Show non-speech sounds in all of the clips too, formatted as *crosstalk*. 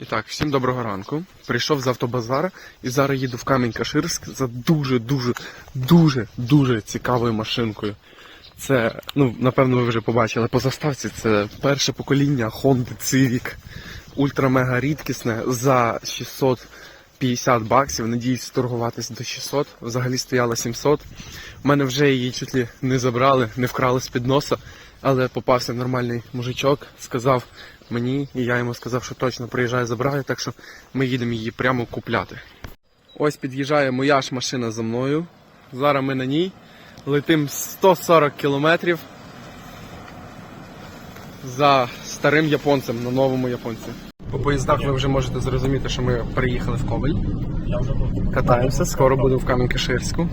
І так, всім доброго ранку. Прийшов з автобазара і зараз їду в Камінь-Каширськ за дуже, дуже, дуже, дуже цікавою машинкою. Це, ну, напевно, ви вже побачили по заставці. Це перше покоління Honda Civic. Ультра-мега рідкісне за 650 баксів. Надіюсь торгуватись до 600. Взагалі стояла 700. У мене вже її чуть ли не забрали, не вкрали з під носа. Але попався нормальний мужичок, сказав мені, і я йому сказав, що точно приїжджає, забирає, так що ми їдемо її прямо купляти. Ось під'їжджає моя ж машина за мною. Зараз ми на ній. Летим 140 кілометрів за старим японцем, на новому японці. По поїздах ви вже можете зрозуміти, що ми приїхали в Ковель. Катаємося, скоро буду в Кам'янки-Ширську.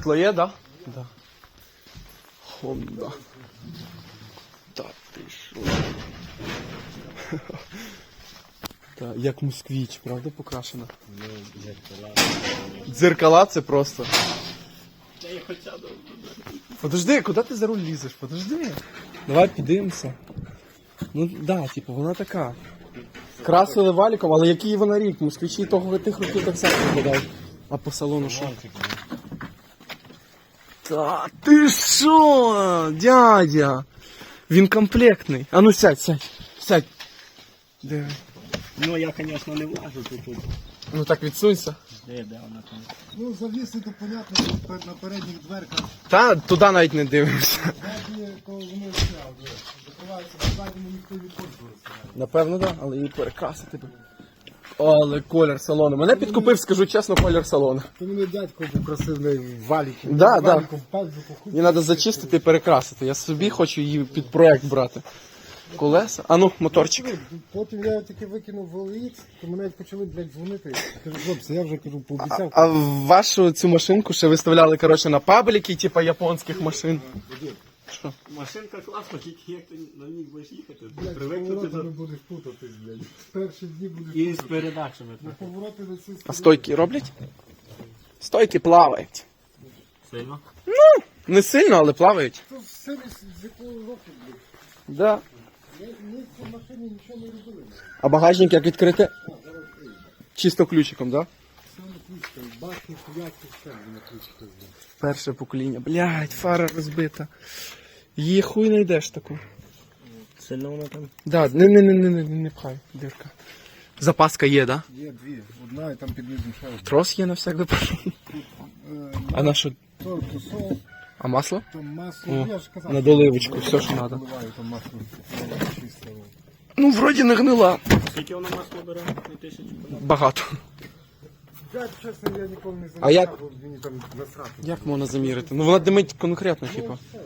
Світло є, да? Да. Хонда. Та ти що? *laughs* Та, як москвіч, правда покрашена? Дзеркала це просто. Подожди, куди ти за руль лізеш? Подожди. Давай піддивимося. Ну да, типу, вона така. Красили валіком, але який вона рік? Москвичі того тих років так само виглядають. А по салону що? Та ти що, дядя? Він комплектний. А ну сядь, сядь, сядь. Диви. Ну я, конечно, не влажу тут. тут. Ну так відсунься. Де, де вона там? Ну, завіси, то понятно, що пер- на передніх дверках Та туди навіть не дивимося. ззаді, коли вони все, закриваються, на задньому ніхто не пользується. Напевно, так, да, але її перекрасити би. Але колір салону. Мене підкупив, скажу чесно, колір салону. То мене дядько попросив на валіки. Да, да. Її треба зачистити і перекрасити. Я собі хочу її під проект брати. Колеса. А ну, моторчик. Потім я таки викинув в то мене почали, блядь, дзвонити. Кажу, хлопці, я вже кажу, пообіцяв. А вашу цю машинку ще виставляли, коротше, на пабліки, типа японських машин. Що? Машинка класна, тільки як ти на ній будеш їхати. Блядь, Привикнути поворотами до... будеш путатись, блядь. Перші дні будеш І з путатись. передачами. На повороти на цю А стойки роблять? Стойки плавають. Сильно? Не сильно, але плавають. То все з якого року, блядь. Да. Ми, ми в цій машині нічого не робили. А багажник як відкрити? Чисто ключиком, да? Саме ключка, башні, хуяки, все на ключиках, блядь. Перше покоління. Блядь, фара розбита. Її хуй знайдеш таку. Сильно вона там? Да, не, не, не, не, не, не пхай, дирка. Запаска є, да? Є дві. Одна і там під низом ще одна. Трос є на всяк випадок. Е, А на що? То, то соус, А масло? то масло. О, я ж казав, на доливочку, все, що надо. Доливаю там масло. Ну, вроді не гнила. Скільки вона масло бере? Тисячу? Багато. Я, чесно, я ніколи не замічав, А як- бо мені там насрати. Як можна замірити? Ну вона димить конкретно, типа. Все.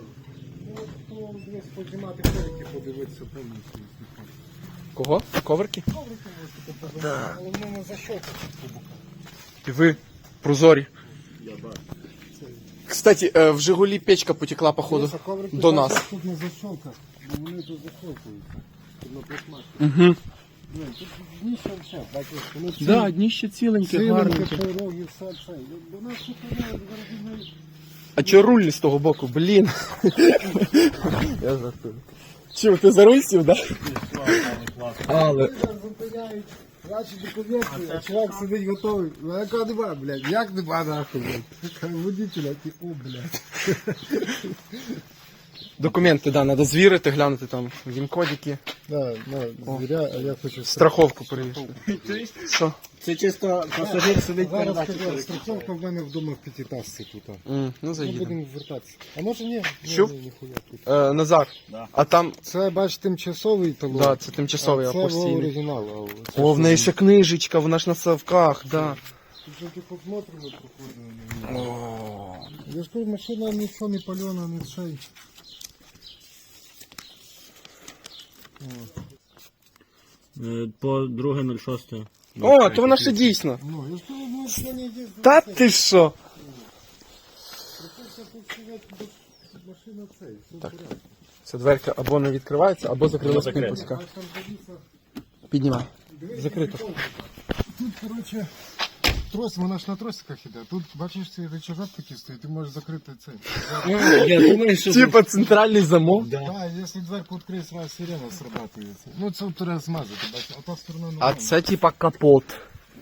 Ну, от, то десь познімати коврики, подивитися повністю. Кого? Коверки? Коврики можете подивитися, але воно не защолкати по бокам. І ви прозорі. Я бачу. Кстати, е, в Жигулі печка потекла, походу. Коврики До нас. Тут не защолках, бо вони тут защолкуються. Тут на пластмасі. Угу. Ні, тут дніще все, бачиш, дніще ціленьке, гарненьке. пороги, все, все. До нас тут не зараз А чо руль не з того боку? Блін. Я жартую. Чого, ти за руль сів, да? Але. зупиняють, ваші документи, а чувак сидить готовий. Ну, яка нема, блядь, як нема нахуй, блядь. Водителя, ти, о, блядь. Документи, да, треба звірити, глянути там він-кодики, Да, на, звіря, а я хочу страховку перевірити. Що? Це чисто пасажир сидить Зараз передачі. сказав, страховка в мене вдома в п'ятитасці тут. а. М, ну Ми заїдемо. будемо вертатися. А може ні? Ні, ні, ніхуя тут. Е, Назар, Да. а там, Це, бач, тимчасовий талон. да, це тимчасовий, а а це постійний. оригінал. А оце О, в неї ще книжечка, вона ж на совках, да. Тут же типу смотримо, проходимо. Я ж кажу, машина нічого не пальона, не шей. Е, По друге 06. О, то вона ще дійсна. Ну, я ж кажу, ну, що не є. Та ти що? Приколься тут стоять, бо машина цей, все Так. порядку. Ця дверка або не відкривається, або закрилась закрита. кнопочка. Там дивіться, Піднімай. Закрито. Тут, коротше, трос, вона ж на тросиках іде. Тут, бачиш, цей рычажок такий стоїть, ти можеш закрити цей. Я думаю, що... Типа центральний замок. Так, да, якщо дверку відкриєш, сразу сирена срабатує. Ну, це треба змазати, бачиш, а та сторона А це типа капот.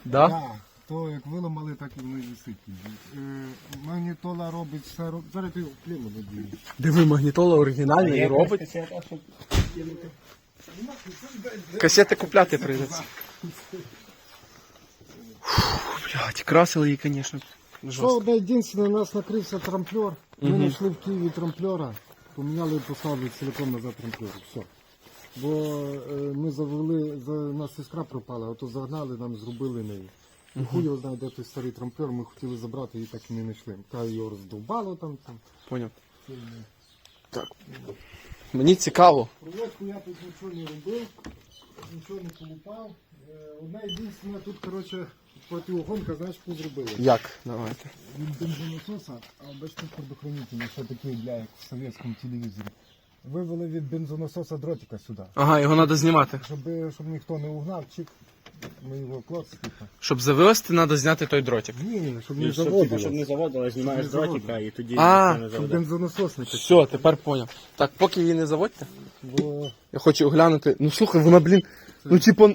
Да? Так, то як виламали, так і воно і висить. Е, магнітола робить все. роб- Зараз ти кліму надію. Диви, магнітола оригінальна і робить. Касети купляти прийдеться. *laughs* Блять, красили її, звісно. Що одне єдине, у нас накрився трамплер. Ми знайшли в Києві трамплера, поміняли і поставили цілком назад трамплер. Все. Бо е, ми завели, за, у нас іскра пропала, а то загнали, нам зробили неї. І хуй його знає, де той старий трамплер, ми хотіли забрати і так і не знайшли. Та його роздовбало там. там. Поняв. Так. Мені цікаво. Проводку я тут нічого не робив, нічого не полупав. Е, Одна єдина тут, коротше, протиугонка, знаєш, що зробили? Як? Давайте. Від бензонасоса, а бачите предохранитель, що такий, бля, як в совєтському телевізорі. Вивели від бензонасоса дротика сюди. Ага, його треба знімати. Щоб, щоб ніхто не угнав, чик, ми його клоц, типа. Щоб завести, треба зняти той дротик. Ні, щоб Ну, не щоб, типу, щоб не заводило, знімаєш Щоб не дротика і тоді А, ніхто не Щоб заведе. бензонасос не Все, тепер поняв. Так, поки її не заводьте, Бо... я хочу оглянути. Ну слухай, вона, блін. Ну, типу,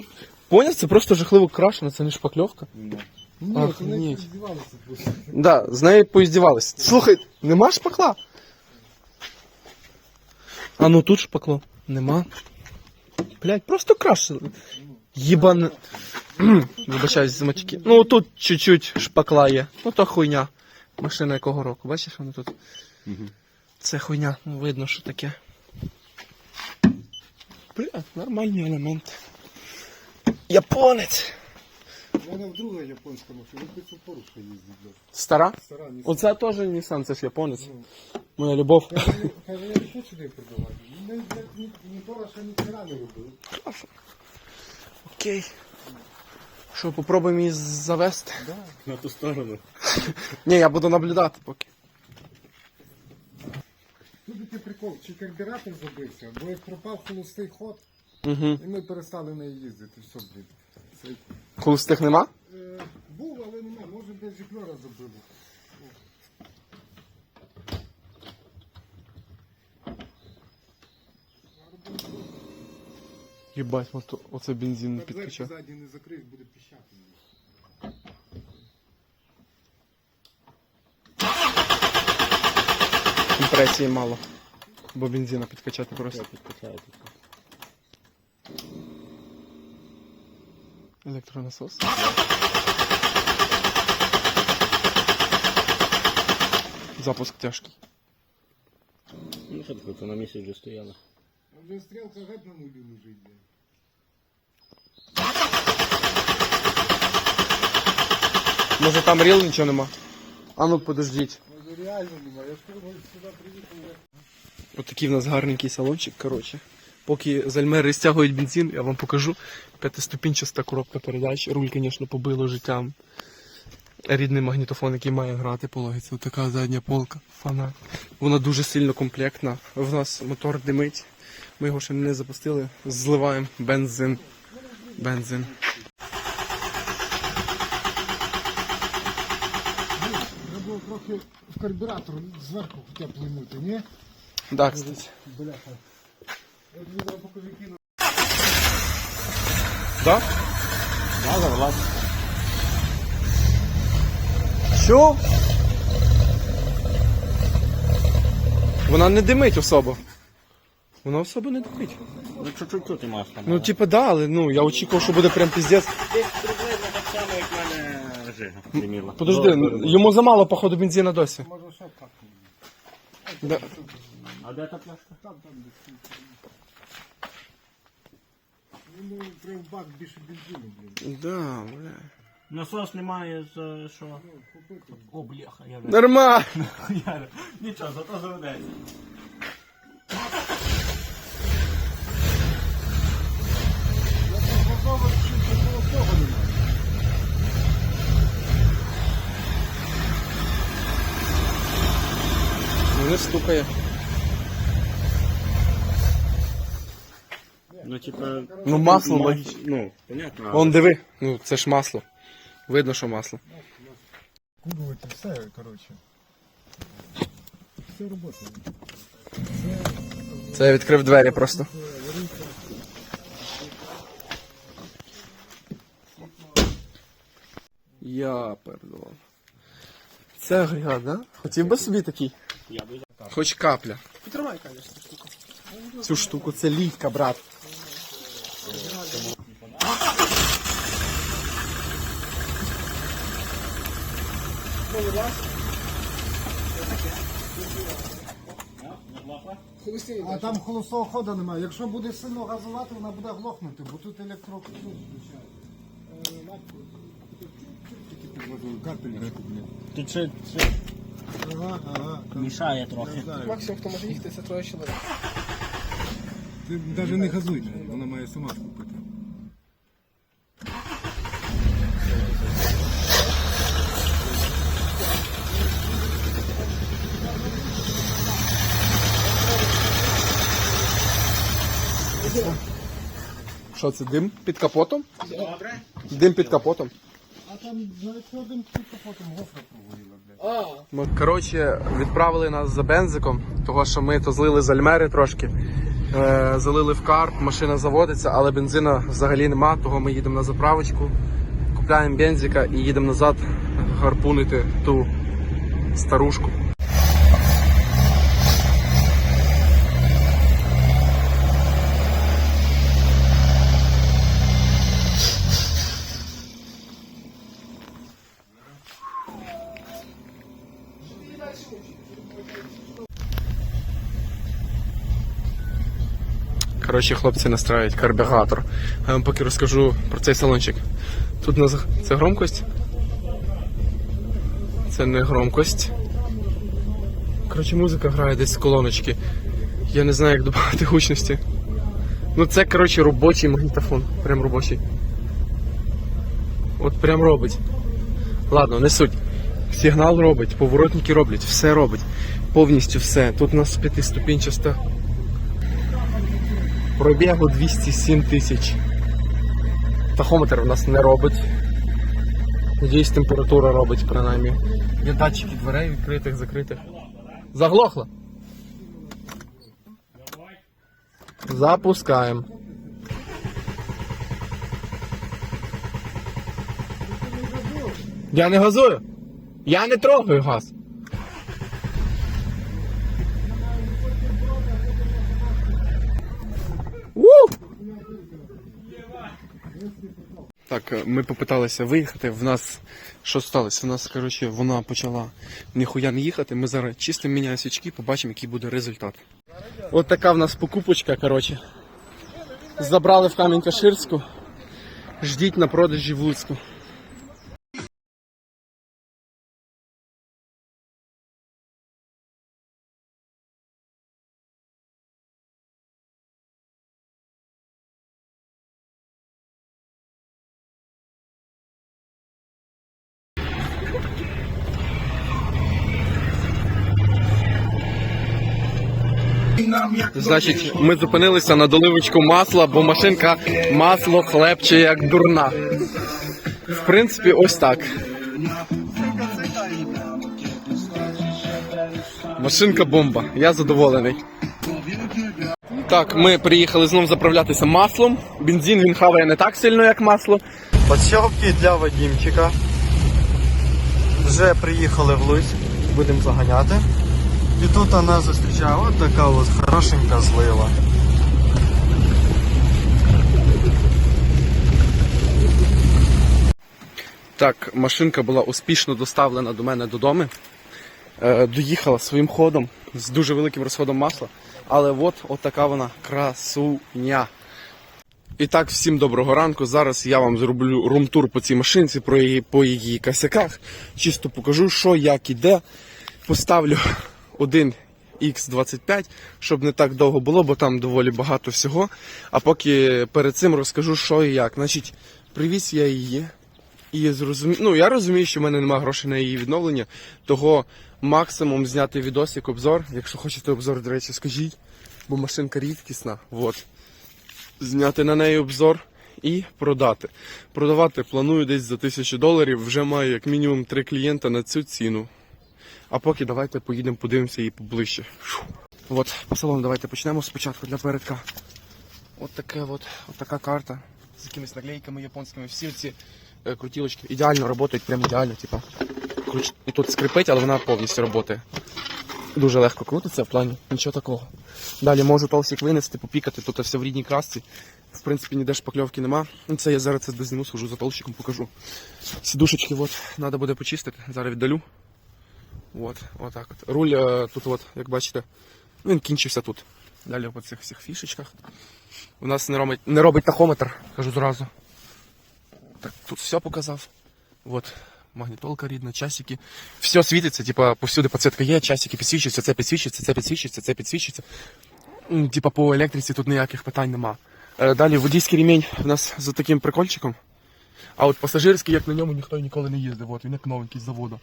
поняв, це просто жахливо крашена, це не шпакльовка. Ну. Ні, Ах, ні. здівалися просто. Да, з нею поіздівались. Слухай, нема шпакла? А ну тут шпакло. Нема. Блять, просто крашили. Єбан. *clears throat* Вибачаюсь за матюки. Ну тут чуть-чуть шпакла є. Ну то хуйня. Машина якого року, бачиш воно тут? Це хуйня, ну видно, що таке. Бля, нормальні елементи. Японець. У мене вдруге японська машина, ну хоч пору їздить. бля. Стара? Стара, не Оце теж Nissan, це ж японець. Моя любов. Каже, каже, я не хочу сюди продавати. Ми блядь, ні, ні що ні хера не робили. Окей. Що, попробуємо її завести? На ту сторону. Ні, я буду наблюдати поки. Тут такий прикол, чи карбюратор забився, бо як пропав холостий ход, Угу. і ми перестали на неї їздити. Все, блін. Це, Холостих нема? е, був, але нема, може десь житлора забило. Єбать, ото- оце бензин не Так підкачав. ззаді не закриєш, буде піщати. Компресії мало. Бо бензина підкачати просто. Підкачаю тут. Електронасос. Запуск тяжкий. Ну що таке, на місці вже стояла. А вже стрілка геть на нулі лежить. Може там ріл нічого нема? А ну подождіть. Може реально нема, я ж сюди приїхав. Отакий в нас гарненький салончик, коротше. Поки зальмери стягують бензин, я вам покажу. П'ятиступінчаста коробка передач. Руль, звісно, побило життям. Рідний магнітофон, який має грати по логіці. Отака задня полка. Фанат. Вона дуже сильно комплектна. В нас мотор димить. Ми його ще не запустили. Зливаємо бензин. Бензин. Треба було трохи в карбюратор зверху б ні? Да, кстати. Бляха. Я тобі зараз покажу кіно. Да? Да, завелась. Що? Вона не димить особо. Вона особо не димить. Ну чуть-чуть тут і масло. Ну, типа, да, але ну, я очікував, що буде прям піздець. Десь приблизно так само, як в мене жига. примірно. Подожди, йому замало, походу, бензина досі. Може ще так. Да. А де та пляшка? Там, там десь. Ну, в бак більше бензину, блін. Да, бля. Насос немає за що? Ну, купити. О, бляха, я вже. Нормально. *laughs* Нічого, зато заведеться. Я немає. Ну, не стукає. Ну, типа. Ну, масло мас- логічно. Ну, понятно. а Вон диви, ну це ж масло. Видно, що масло. Курувати все, коротше. Все робота. Це я відкрив двері просто. Я пердував. Це агрегат, да? Хотів би собі такий. Хоч капля. Потримай, конечно, штуку. Цю штуку це літка, брат. А там холостого ходу немає. Якщо буде сильно газувати, вона буде глохнути, бо тут електроку тут включають. Тут ще, ще Ага, ага. мішає трохи. Максимум, хто може їхати, це троє чоловік. Ти навіть не газуй, вона має сама скупити. Що це дим під капотом? Добре. Дим під капотом. Там навіть один тут потім гофра проводила, блядь. Коротше, відправили нас за бензиком, того що ми то злили з альмери трошки. Е, залили в карп, машина заводиться, але бензина взагалі нема, того ми їдемо на заправочку, купляємо бензика і їдемо назад гарпунити ту старушку. Коротше, хлопці настраюють карбюратор. Я вам поки розкажу про цей салончик. Тут на зах- це громкость. Це не громкость. Коротше, музика грає десь з колоночки. Я не знаю, як додати гучності. Ну це, коротше, робочий магнітофон. Прям робочий. От прям робить. Ладно, не суть. Сигнал робить, поворотники роблять, все робить. Повністю все. Тут у нас п'ятиступінчаста Пробігу 207 тисяч. Тахометр в нас не робить. Надіюсь, температура робить принаймні. Є датчики дверей відкритих, закритих. Заглохло. Запускаємо. Я не газую. Я не трогаю газ. У! Так, е, ми попиталися виїхати. В нас що сталося? У нас, коротше, вона почала ніхуя не їхати. Ми зараз чистимо міняємо свічки, побачимо, який буде результат. От така в нас покупочка, коротше. Забрали в Кам'янка-Ширську. Ждіть на продажі в Луцьку. Значить, ми зупинилися на доливочку масла, бо машинка масло хлебче як дурна. В принципі, ось так. Машинка бомба. Я задоволений. Так, ми приїхали знову заправлятися маслом. Бензин він хаває не так сильно, як масло. Подсьопки для Вадімчика. Вже приїхали в Луць, будемо заганяти. І тут нас зустрічала така от хорошенька злива. Так, машинка була успішно доставлена до мене додому. Е, доїхала своїм ходом з дуже великим розходом масла. Але от, от така вона красуня. І так, всім доброго ранку. Зараз я вам зроблю румтур по цій машинці, про її, по її косяках. Чисто покажу, що, як і де. Поставлю один X25, щоб не так довго було, бо там доволі багато всього. А поки перед цим розкажу, що і як. Значить, привіз я її. І зрозумів, ну я розумію, що в мене немає грошей на її відновлення. Того максимум зняти відосик, обзор. Якщо хочете обзор, до речі, скажіть, бо машинка рідкісна. Вот. Зняти на неї обзор і продати. Продавати планую десь за 1000 доларів. Вже маю як мінімум 3 клієнта на цю ціну. А поки давайте поїдемо, подивимося її поближче. Фу. От, по салону давайте почнемо спочатку для передка. От таке от, от така карта з якимись наклейками японськими. Всі ці е, крутілочки ідеально працюють, прям ідеально, типа. Круч... Тут скрипить, але вона повністю працює. Дуже легко крутиться в плані, нічого такого. Далі можу толстик винести, попікати, тут все в рідній красці. В принципі, ніде шпакльовки нема. Ну, Це я зараз це дозніму, схожу за толщиком, покажу. Сідушечки от, треба буде почистити, зараз віддалю. От, отак от. Руль е, тут, от, як бачите, ну, він кінчився тут. Далі по цих всіх фішечках. У нас не робить, не робить тахометр, кажу зразу. Так, тут все показав. От, магнітолка рідна, часики. Все світиться, типа повсюди підсвітка є, часики підсвічуються, це підсвічується, це підсвічується, це підсвічується. Типа по електриці тут ніяких питань нема. Е, Далі водійський ремінь у нас з таким прикольчиком. А от пасажирський, як на ньому ніхто ніколи не їздив, от, він як новенький з заводу.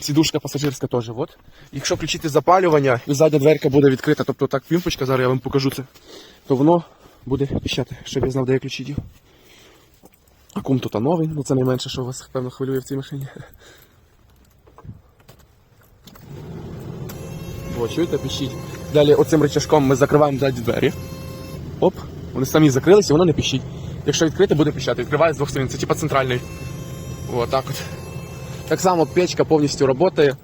Сідушка пасажирська теж. От. Якщо включити запалювання і задня дверка буде відкрита, тобто так пімпочка, зараз я вам покажу це, то воно буде піщати, щоб я знав, де я ключі дів. А кум тут новий, ну це найменше, що вас певно хвилює в цій машині. О, чуєте, піщить. Далі оцим рычажком ми закриваємо задні двері. Оп, вони самі закрилися, воно не піщить. Якщо відкрити, буде піщати. Відкриває з двох сторін, це типа центральний. О, так от. Так само печка повністю працює.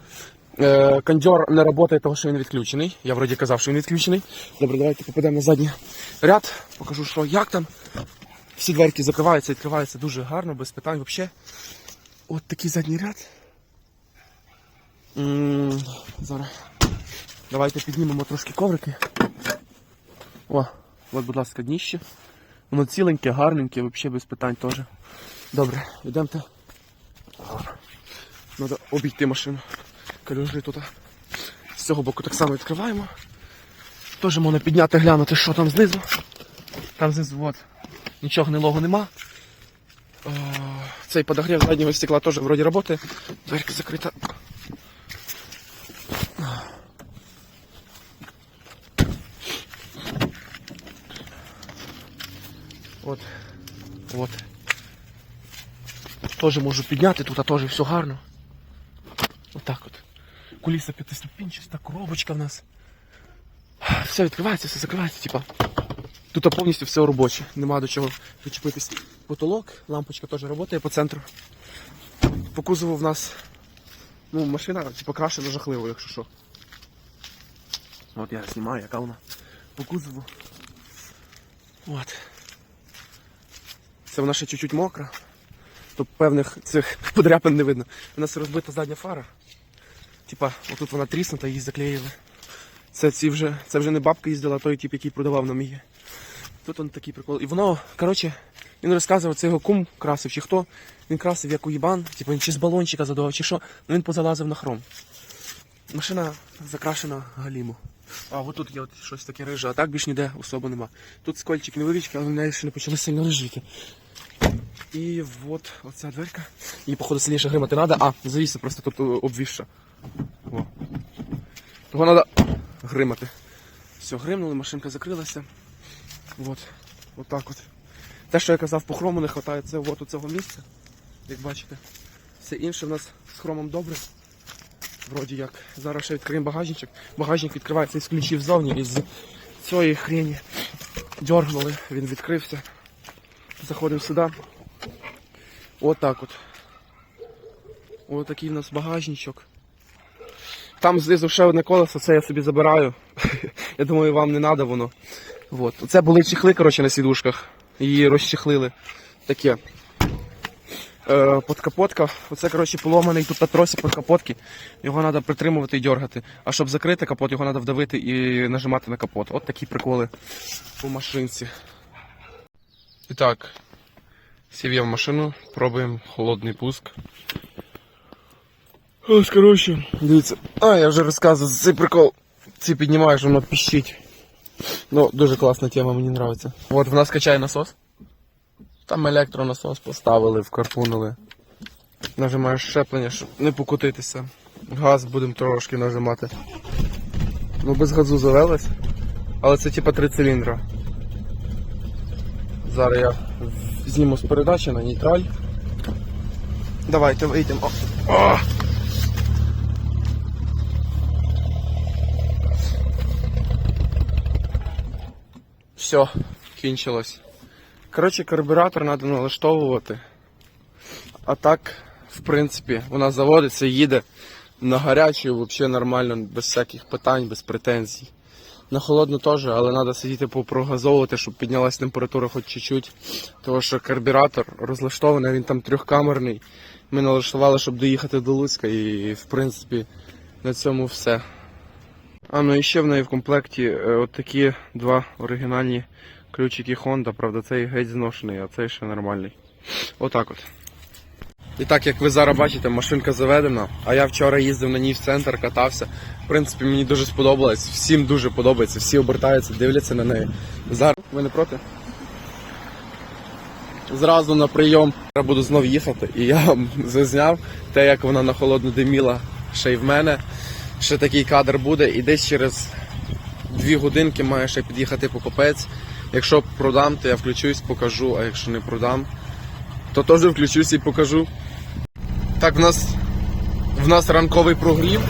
Е, кондьор не працює, тому що він відключений. Я вроді казав, що він відключений. Добре, давайте попадемо на задній ряд. Покажу, що як там. Всі дверки закриваються, відкриваються дуже гарно, без питань взагалі. От такий задній ряд. Зараз. Давайте піднімемо трошки коврики. О, от, будь ласка, дніще. Воно ціленьке, гарненьке, взагалі без питань теж. Добре, йдемте. Треба обійти машину. Калюжі тут. З цього боку так само відкриваємо. Теж можна підняти, глянути, що там знизу. Там знизу от, нічого гнилого нема. О, цей подогрів заднього стекла теж вроді працює. Дверка закрита. От. От. Теж можу підняти, тут теж все гарно. Отак от. Куліса п'ятиступінчаста, коробочка в нас. Все відкривається, все закривається, типа. Тут повністю все робоче, нема до чого причепитись. Потолок, лампочка теж працює по центру. По кузову в нас ну, машина типу, крашена жахливо, якщо що. От я знімаю, яка вона. По кузову. От. Це вона ще чуть-чуть мокра. Тут певних цих *laughs* подряпин не видно. У нас розбита задня фара. Типа, отут вона тріснута, її заклеїли. Це ці вже, це вже не бабка їздила, а той тип, який продавав нам її. Тут он такий прикол. І воно, коротше, він розказував, це його кум красив, чи хто. Він красив як уїбан, типу він чи з балончика задував, чи що, ну він позалазив на хром. Машина закрашена галіму. А от тут є от щось таке риже, а так більш ніде особо нема. Тут скольчик невеличкий, але в неї ще не почали сильно рижити. І от оця дверка. Її, походу, сильніше гримати треба. А, завіса просто тут о, обвісша. О. Того треба гримати. Все, гримнули, машинка закрилася. От. Отак от. Те, що я казав, по хрому не вистачає, це от у цього місця. Як бачите. Все інше в нас з хромом добре. Вроді як. Зараз ще відкриємо багажничок. Багажник відкривається із ключів ззовні, із цієї хрені. Дьоргнули, він відкрився. Заходимо сюди. Отак от. Ось такий в нас багажничок. Там знизу ще одне колесо, це я собі забираю. *laughs* я думаю, вам не треба воно. Вот. Це були чехли, коротше, на сідушках. Її розчехлили. Таке. Е, подкапотка. Оце, коротше, поломаний тут тросик подкапотки. Його треба притримувати і дергати. А щоб закрити капот, його треба вдавити і нажимати на капот. От такі приколи у машинці. І так, сів я в машину, пробуємо холодний пуск. Ось, коротше, дивіться. А, я вже розказував цей прикол. Ці піднімаєш, воно піщить. Ну, дуже класна тема, мені подобається. От в нас качає насос. Там електронасос поставили, вкарпунили. Нажимаєш щеплення, щоб не покутитися. Газ будемо трошки нажимати. Ну без газу завелось. Але це типа три циліндра. Зараз я зніму з передачі на нейтраль. Давайте вийдемо. О! Все, кінчилось. Коротше, карбюратор треба налаштовувати. А так, в принципі, вона заводиться, їде на гарячу, взагалі нормально, без всяких питань, без претензій. На холодну теж, але треба сидіти попрогазовувати, щоб піднялась температура хоч чуть-чуть. Тому що карбюратор розлаштований, він там трьохкамерний. Ми налаштували, щоб доїхати до Луцька, і в принципі на цьому все. А ну і ще в неї в комплекті е, от такі два оригінальні ключики Honda, правда, цей геть зношений, а цей ще нормальний. Отак от. І так, як ви зараз бачите, машинка заведена, а я вчора їздив на ній в центр, катався. В принципі, мені дуже сподобалось, всім дуже подобається, всі обертаються, дивляться на неї. Зараз ви не проти? Зразу на прийом я буду знов їхати, і я зазняв те, як вона на холодну диміла ще й в мене. Ще такий кадр буде, і десь через дві годинки має ще під'їхати покупець. Якщо продам, то я включусь, покажу, а якщо не продам, то теж включусь і покажу. Так, в нас в нас ранковий прогрів.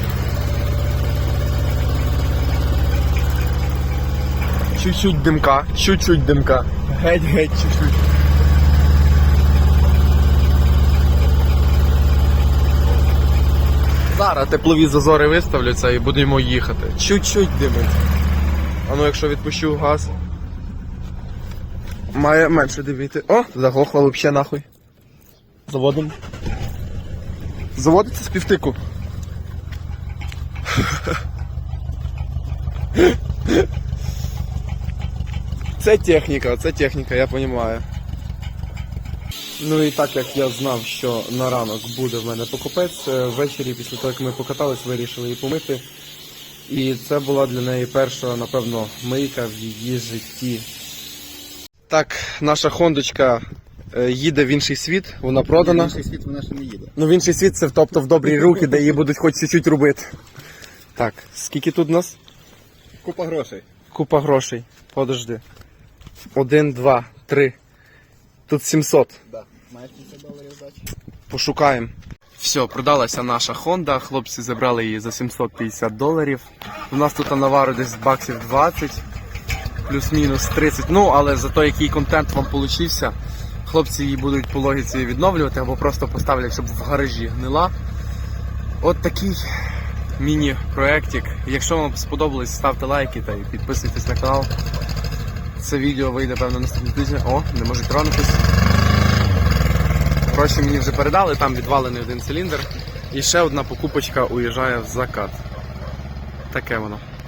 Чуть-чуть димка, чуть-чуть димка. Геть-геть, чуть-чуть. Зараз теплові зазори виставляться і будемо їхати. Чуть-чуть димить. А ну якщо відпущу газ. Має менше диміти. О, заглохла взагалі нахуй. Заводимо. Заводиться з півтику. Це техніка, це техніка, я розумію. Ну і так як я знав, що на ранок буде в мене покупець, е, ввечері після того, як ми покатались, вирішили її помити. І це була для неї перша, напевно, мийка в її житті. Так, наша хондочка їде в інший світ, вона продана. Інший світ вона ще не їде. Ну, в інший світ це тобто в добрі руки, де її будуть хоч чуть-чуть робити. Так, скільки тут у нас? Купа грошей. Купа грошей. Подожди. Один, два, три. Тут 700. Да. Маєш 50 доларів здачі? Пошукаємо. Все, продалася наша Honda. Хлопці забрали її за 750 доларів. У нас тут навару десь баксів 20, плюс-мінус 30. Ну, але за той, який контент вам получився, хлопці її будуть по логіці відновлювати або просто поставлять, щоб в гаражі гнила. От такий міні-проектик. Якщо вам сподобалось, ставте лайки та підписуйтесь на канал. Це відео вийде, певно, наступного тижня. О, не можуть тронутись. Гроші мені вже передали, там відвалений один циліндр. І ще одна покупочка уїжджає в закат. Таке воно.